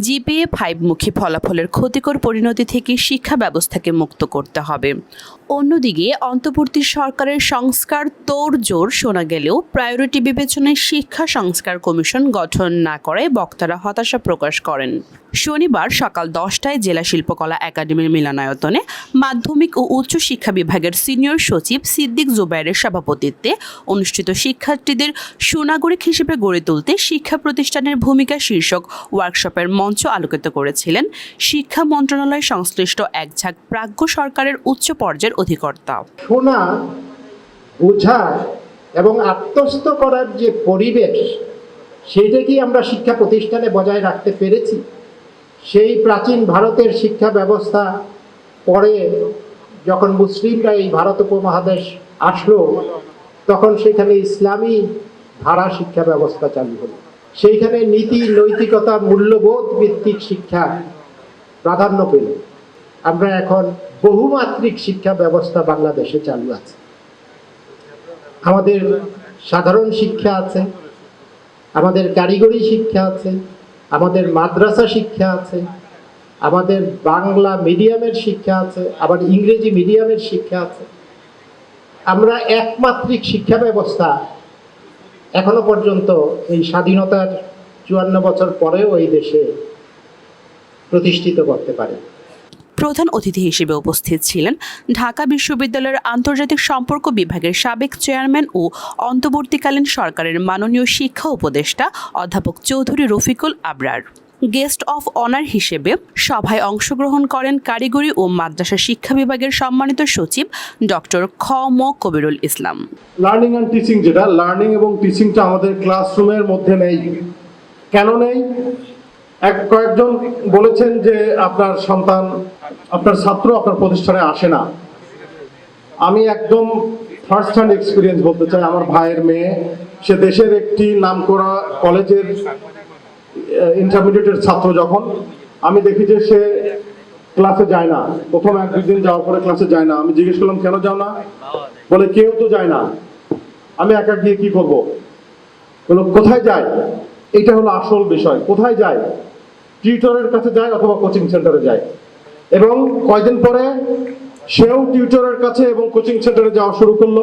GPA ফাইভমুখী ফলাফলের ক্ষতিকর পরিণতি থেকে শিক্ষা ব্যবস্থাকে মুক্ত করতে হবে। অন্যদিকে, অন্তর্বর্তী সরকারের সংস্কার তোড়জোড় শোনা গেলেও প্রায়োরিটি বিবেচনায় শিক্ষা সংস্কার কমিশন গঠন না করায় বক্তারা হতাশা প্রকাশ করেন। শনিবার সকাল দশটায় জেলা শিল্পকলা একাডেমির মিলনায়তনে মাধ্যমিক ও উচ্চ শিক্ষা বিভাগের সিনিয়র সচিব সিদ্দিক জুবাইরের সভাপতিত্বে অনুষ্ঠিত শিক্ষার্থীদের সুনাগরিক হিসেবে গড়ে তুলতে শিক্ষা প্রতিষ্ঠানের ভূমিকা শীর্ষক ওয়ার্কশপের মঞ্চ আলোকিত করেছিলেন শিক্ষা মন্ত্রণালয় সংশ্লিষ্ট এক ঝাঁক প্রাজ্ঞ সরকারের উচ্চ পর্যায়ের অধিকর্তা। শোনা, বোঝা এবং আত্মস্থ করার যে পরিবেশ সেইটা কি আমরা শিক্ষা প্রতিষ্ঠানে বজায় রাখতে পেরেছি? সেই প্রাচীন ভারতের শিক্ষা ব্যবস্থা পরে যখন মুসলিমরা এই ভারত উপমহাদেশ আসলো, তখন সেখানে ইসলামী ধারা শিক্ষা ব্যবস্থা চালু হলো। সেইখানে নীতি, নৈতিকতা, মূল্যবোধ ভিত্তিক শিক্ষা প্রাধান্য পেল। আমরা এখন বহুমাত্রিক শিক্ষা ব্যবস্থা বাংলাদেশে চালু আছে। আমাদের সাধারণ শিক্ষা আছে, আমাদের কারিগরি শিক্ষা আছে, আমাদের মাদ্রাসা শিক্ষা আছে, আমাদের বাংলা মিডিয়ামের শিক্ষা আছে, আবার ইংরেজি মিডিয়ামের শিক্ষা আছে। আমরা একমাত্রিক শিক্ষা ব্যবস্থা এখনও পর্যন্ত এই স্বাধীনতার চুয়ান্ন বছর পরেও এই দেশে প্রতিষ্ঠিত করতে পারে। প্রধান অতিথি হিসেবে উপস্থিত ছিলেন ঢাকা বিশ্ববিদ্যালয়ের আন্তর্জাতিক সম্পর্ক বিভাগের সাবেক চেয়ারম্যান ও অন্তর্বর্তীকালীন সরকারের মাননীয় শিক্ষা উপদেষ্টা অধ্যাপক Chowdhury Rafiqul Abrar. Guest of honour হিসেবে সভায় অংশগ্রহণ করেন কারিগরি ও মাদ্রাসা শিক্ষা বিভাগের সম্মানিত সচিব ডক্টর খ ম Kabirul Islam. Learning and teaching যেটা লার্নিং এবং টিচিংটা আমাদের ক্লাসরুমের মধ্যে নেই। কেন নেই? এক কয়েকজন বলেছেন যে আপনার সন্তান, আপনার ছাত্র আপনার প্রতিষ্ঠানে আসে না। আমি একদম ফার্স্ট হ্যান্ড এক্সপিরিয়েন্স বলতে চাই। আমার ভাইয়ের মেয়ে, সে দেশের একটি নামকরা কলেজের ইন্টারমিডিয়েটের ছাত্র যখন, আমি দেখি যে সে ক্লাসে যায় না। প্রথম এক, দুই দিন যাওয়ার পরে ক্লাসে যায় না। আমি জিজ্ঞেস করলাম, কেন যাও না? বলে, কেউ তো যায় না। আমি একা গিয়ে কি করব? বলো কোথায় যায়? এটা হলো আসল বিষয়। কোথায় যায়? টিউটরের কাছে যায় অথবা কোচিং সেন্টারে যায়। এবং কয়দিন পরে সেও টিউটরের কাছে এবং কোচিং সেন্টারে যাওয়া শুরু করল।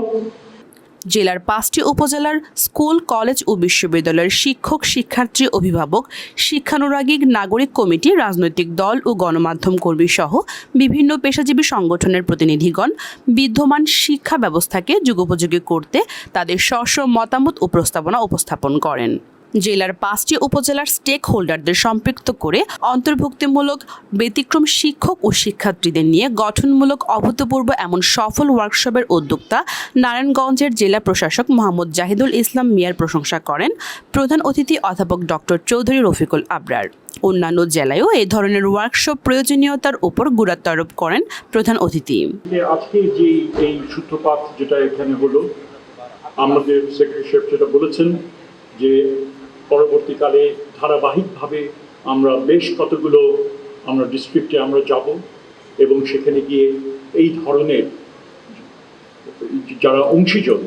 জেলার পাঁচটি উপজেলার স্কুল, কলেজ ও বিশ্ববিদ্যালয়ের শিক্ষক, শিক্ষার্থী, অভিভাবক শিক্ষানুরাগী নাগরিক কমিটি, রাজনৈতিক দল ও গণমাধ্যম কর্মী সহ বিভিন্ন পেশাজীবী সংগঠনের প্রতিনিধিগণ বিদ্যমান শিক্ষা ব্যবস্থাকে যুগোপযোগী করতে তাদের স্ব মতামত ও প্রস্তাবনা উপস্থাপন করেন। জেলার পাঁচটি উপজেলার স্টেক হোল্ডারদের সম্পৃক্ত করে অন্তর্ভুক্তিমূলক, ব্যতিক্রম শিক্ষক ও শিক্ষার্থীদের নিয়ে গঠনমূলক অভূতপূর্ব এমন সফল ওয়ার্কশপের উদ্যোক্তা নারায়ণগঞ্জের জেলা প্রশাসক মোহাম্মদ জাহিদুল ইসলাম মিয়ার প্রশংসা করেন প্রধান অতিথি অধ্যাপক ডক্টর চৌধুরী রফিকুল আবরার। অন্যান্য জেলায়ও এ ধরনের ওয়ার্কশপ প্রয়োজনীয়তার উপর গুরুত্ব আরোপ করেন প্রধান অতিথি। আজকে যে এই সূত্রপাত যেটা এখানে হলো, আমাদের সেক্রেটারি সাহেব যেটা বলেছেন যে পরবর্তীকালে ধারাবাহিকভাবে আমরা বেশ কতগুলো আমরা ডিস্ট্রিক্টে আমরা যাব এবং সেখানে গিয়ে এই ধরনের যারা অংশীজন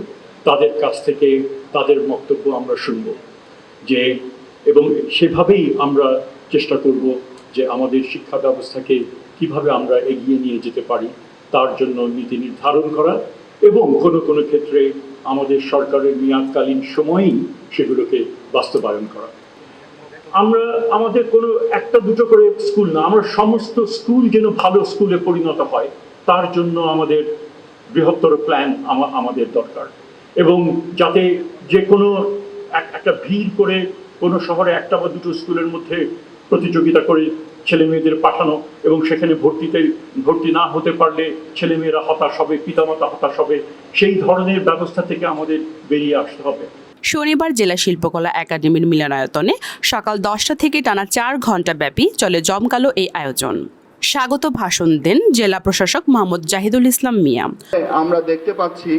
তাদের কাছ থেকে তাদের বক্তব্য আমরা শুনব যে এবং সেভাবেই আমরা চেষ্টা করব যে আমাদের শিক্ষা ব্যবস্থাকে কীভাবে আমরা এগিয়ে নিয়ে যেতে পারি, তার জন্য নীতি নির্ধারণ করা এবং কোনো কোনো ক্ষেত্রে আমাদের সরকারের মেয়াদকালীন সময়েই সেগুলোকে বাস্তবায়ন করা। আমরা, আমাদের কোনো একটা দুটো করে স্কুল না, আমরা সমস্ত স্কুল যেন ভালো স্কুলে পরিণত হয়, তার জন্য আমাদের বৃহত্তর প্ল্যান আমাদের দরকার। এবং যাতে যে কোনো এক- একটা ভিড় করে কোনো শহরে একটা বা দুটো স্কুলের মধ্যে প্রতিযোগিতা করে ছেলে মেয়েদের পাঠানো এবং সেখানে ভর্তিতে, ভর্তি না হতে পারলে ছেলেমেয়েরা হতাশ হবে, পিতামাতা হতাশ হবে, সেই ধরনের ব্যবস্থা থেকে আমাদের বেরিয়ে আসতে হবে। শনিবার জেলা শিল্পকলা একাডেমির মিলনায়তনে সকাল দশটা থেকে টানা চার ঘণ্টা ব্যাপী চলে জমকালো এই আয়োজন। স্বাগত ভাষণ দেন জেলা প্রশাসক মোহাম্মদ জাহিদুল ইসলাম মিয়া। আমরা দেখতে পাচ্ছি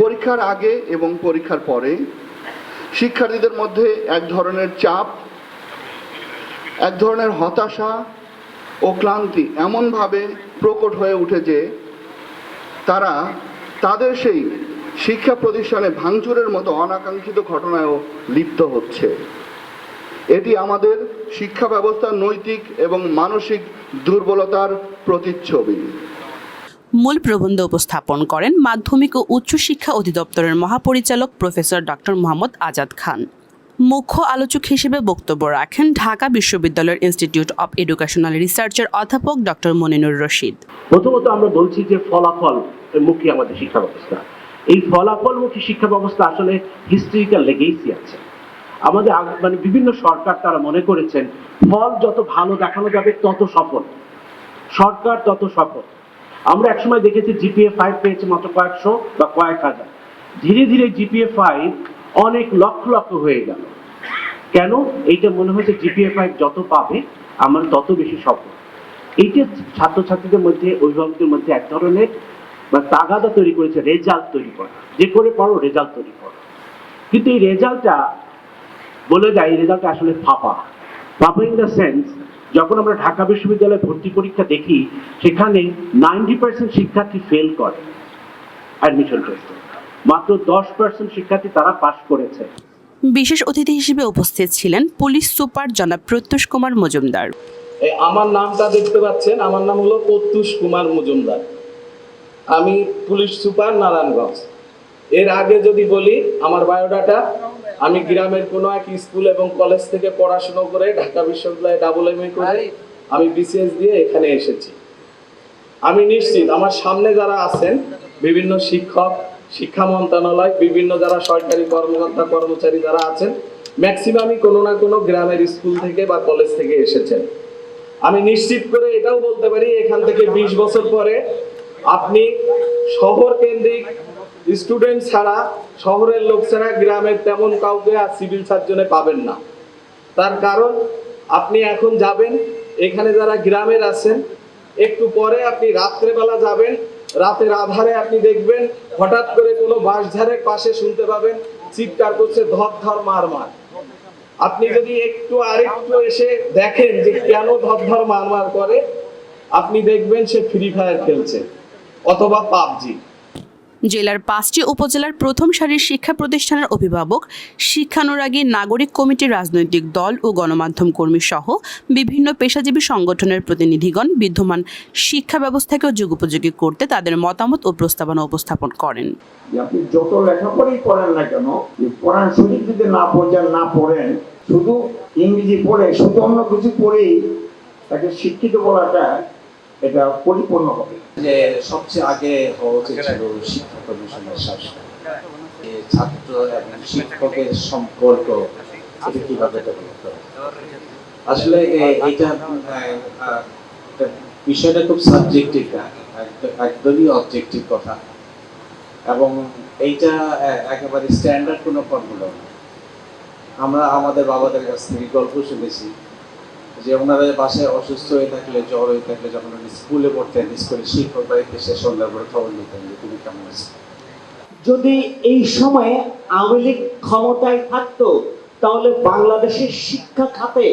পরীক্ষার আগে এবং পরীক্ষার পরে শিক্ষার্থীদের মধ্যে এক ধরনের চাপ, এক ধরনের হতাশা ও ক্লান্তি এমনভাবে প্রকট হয়ে উঠে যে তারা তাদের সেই শিক্ষা প্রতিষ্ঠানে ভাঙচুরের মতো অনাকাঙ্ক্ষিত ঘটনায়ও লিপ্ত হচ্ছে। এটি আমাদের শিক্ষা ব্যবস্থার নৈতিক এবং মানসিক দুর্বলতার প্রতিচ্ছবি। মূল প্রবন্ধ উপস্থাপন করেন মাধ্যমিক ও উচ্চশিক্ষা অধিদপ্তরের মহাপরিচালক প্রফেসর ডক্টর মোহাম্মদ আজাদ খান। মুখ্য আলোচক হিসেবে বক্তব্য রাখেন ঢাকা বিশ্ববিদ্যালয়ের ইনস্টিটিউট অব এডুকেশনাল রিসার্চের অধ্যাপক ডক্টর মনিনুর রশিদ। প্রথমত আমরা বলছি যে ফলাফল মুখী আমাদের শিক্ষা ব্যবস্থা। এই ফলাফলমুখী শিক্ষা ব্যবস্থা আসলে হিস্ট্রিক্যাল লেগেইসি আছে। আমাদের মানে বিভিন্ন সরকার তারা মনে করেছেন, ফল যত ভালো দেখানো যাবে তত সফল। সরকার তত সফল। আমরা একসময় দেখেছি জিপিএ ফাইভ পেয়েছে মাত্র কয়েকশো বা কয়েক হাজার। ধীরে ধীরে জিপিএ ফাইভ অনেক লক্ষ লক্ষ হয়ে গেল। কেন? এইটা মনে হয়েছে জিপিএ ফাইভ যত পাবে, আমার তত বেশি সফল। এইটা ছাত্রছাত্রীদের মধ্যে, অভিভাবকদের মধ্যে এক ধরনের বা তাগাদা তৈরি করেছে রেজাল্ট তৈরি করা। যে করে পারো রেজাল্ট তৈরি করো। কিন্তু এই রেজাল্টটা বলে যায় এই রেজাল্টটা আসলে ফাঁপা। ফাঁপা ইন দ্য সেন্স যখন আমরা ঢাকা বিশ্ববিদ্যালয়ে ভর্তি পরীক্ষা দেখি সেখানে নাইনটি পার্সেন্ট শিক্ষার্থী ফেল করে অ্যাডমিশন টেস্টে মাত্র দশ পার্সেন্ট শিক্ষার্থী তারা পাশ করেছে। বিশেষ অতিথি হিসেবে উপস্থিত ছিলেন পুলিশ সুপার জনাব প্রত্যুষ কুমার মজুমদার। এই আমার নামটা দেখতে পাচ্ছেন আমার নাম হলো প্রত্যুষ কুমার মজুমদার। আমি পুলিশ সুপার নারায়ণগঞ্জ। এর আগে যদি বলি আমার বায়োডাটা আমি গ্রামের কোনো এক স্কুল এবং কলেজ থেকে পড়াশোনা করে ঢাকা বিশ্ববিদ্যালয়ে ডাবল এম করে। আমি বিসিএস দিয়ে এখানে এসেছি। আমি নিশ্চিত আমার সামনে যারা আছেন বিভিন্ন শিক্ষক শিক্ষা মন্ত্রণালয় বিভিন্ন যারা সরকারি কর্মকর্তা কর্মচারী যারা আছেন ম্যাক্সিমামই কোনো না কোনো গ্রামের স্কুল থেকে বা কলেজ থেকে এসেছেন। আমি নিশ্চিত করে এটাও বলতে পারি এখান থেকে বিশ বছর পরে আপনি শহর কেন্দ্রিক স্টুডেন্ট ছাড়া, শহরের লোক ছাড়া, গ্রামের তেমন কাউকে আর সিভিল সার্জনে পাবেন না। তার কারণ, আপনি এখন যাবেন, এখানে যারা গ্রামের আছেন, একটু পরে আপনি রাত্রেবেলা যাবেন, রাতের আধারে আপনি দেখবেন, হঠাৎ করে কোনো বাঁশঝাড়ের পাশে শুনতে পাবেন, চিৎকার করছে, ধর ধর মার মার। আপনি যদি একটু আরেকটু এসে দেখেন যে কেন ধর মার মার করে, আপনি দেখবেন সে ফ্রি ফায়ার খেলছে। অথবা পাবজি। জেলার পাঁচটি উপজেলার প্রথম সারির শিক্ষা প্রতিষ্ঠানের অভিভাবক শিক্ষানুরাগী নাগরিক কমিটির রাজনৈতিক দল ও গণমাধ্যম কর্মী সহ বিভিন্ন পেশাজীবী সংগঠনের প্রতিনিধিগণ বিদ্যমান শিক্ষা ব্যবস্থাকে যুগোপযোগী করতে তাদের মতামত ও প্রস্তাবনা উপস্থাপন করেন। আপনি যত লেখাপড়াই পড়েন না কেন কোরআন শরীফ যদি না বোঝেন না পড়েন শুধু ইংরেজি পড়ে শুধু অন্য কিছু পড়েই তাকে শিক্ষিত বলাটা এটা পরিপূর্ণ হবে। যে সবচেয়ে আগে হওয়া শিক্ষা কমিশনের শাসন। ছাত্র এবং শিক্ষকের সম্পর্ক এটা কীভাবে আসলে বিষয়টা খুব সাবজেক্টিভ একদমই অবজেক্টিভ কথা। এবং এইটা একেবারে স্ট্যান্ডার্ড কোনো ফর্মুলা আমরা আমাদের বাবাদের কাছ থেকে গল্প শুনেছি যে ওনারা বাসায় অসুস্থ হয়ে থাকলে, জ্বর হয়ে থাকলে যখন উনি স্কুলে পড়তেন স্কুলে শিক্ষক বাড়িতে এসে সন্ধ্যার পরে খবর নিতেন যে তুমি কেমন আছো যদি এই সময়ে আওয়ামী লীগ ক্ষমতায় থাকতো, তাহলে বাংলাদেশের শিক্ষা খাতে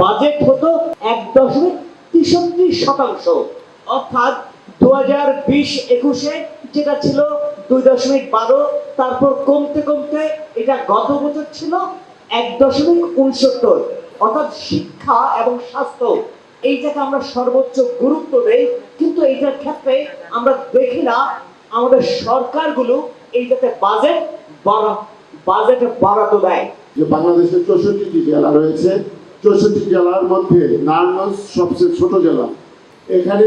বাজেট হতো এক দশমিক তেষট্টি শতাংশ। অর্থাৎ দু হাজার বিশ একুশে যেটা ছিল দুই দশমিক বারো, তারপর কমতে কমতে এটা গত বছর ছিল এক দশমিক উনসত্তর। অর্থাৎ শিক্ষা এবং স্বাস্থ্য, এইটাকে আমরা সর্বোচ্চ গুরুত্ব দেই। কিন্তু এইটার ক্ষেত্রে আমরা দেখি না, আমাদের সরকারগুলো এইটাতে বাজেট বাড়া বাজেটে বরাদ্দ দেয়। যে বাংলাদেশের চৌষট্টিটি জেলা রয়েছে, চৌষট্টি জেলার মধ্যে নারায়ণগঞ্জ সবচেয়ে ছোট জেলা। এখানে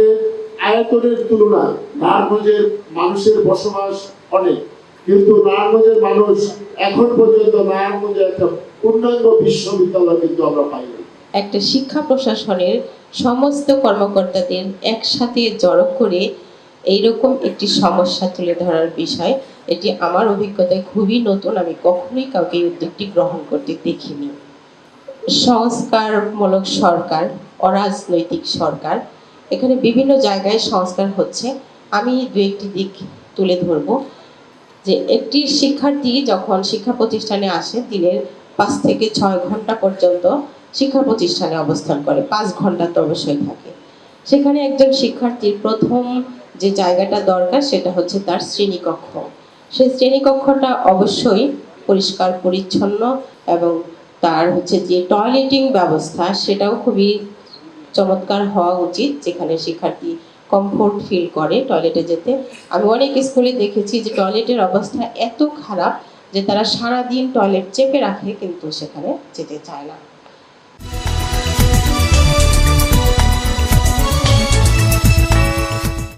আয়তনের তুলনায় নারায়ণগঞ্জের মানুষের বসবাস অনেক। কিন্তু নারায়ণগঞ্জের মানুষ এখন পর্যন্ত নারায়ণগঞ্জে একটা পূর্ণাঙ্গ বিশ্ববিদ্যালয় কিন্তু আমরা পাইনি একটা শিক্ষা প্রশাসনের সমস্ত কর্মকর্তাদের একসাথে জড়ো করে এইরকম একটি সমস্যা তুলে ধরার বিষয়, এটি আমার অভিজ্ঞতায় খুবই নতুন, আমি কখনোই কাউকে উদ্যোগটি গ্রহণ করতে দেখিনি। সংস্কারমূলক সরকার, অরাজনৈতিক সরকার, এখানে বিভিন্ন জায়গায় সংস্কার হচ্ছে। আমি দু একটি দিক তুলে ধরবো যে একটি শিক্ষার্থী যখন শিক্ষা প্রতিষ্ঠানে আসে, দিনের পাঁচ থেকে ছয় ঘণ্টা পর্যন্ত শিক্ষা প্রতিষ্ঠানে অবস্থান করে। পাঁচ ঘণ্টা তো অবশ্যই থাকে। সেখানে একজন শিক্ষার্থীর প্রথম যে জায়গাটা দরকার সেটা হচ্ছে তার শ্রেণীকক্ষ। সেই শ্রেণীকক্ষটা অবশ্যই পরিষ্কার, পরিচ্ছন্ন এবং তার হচ্ছে যে টয়লেটিং ব্যবস্থা সেটাও খুবই চমৎকার হওয়া উচিত, যেখানে শিক্ষার্থী কমফোর্ট ফিল করে টয়লেটে যেতে। আমি অনেক স্কুলে দেখেছি যে টয়লেটের অবস্থা এত খারাপ যে তারা সারা দিন টয়লেট চেপে রাখে কিন্তু সেখানে যেতে চায় না।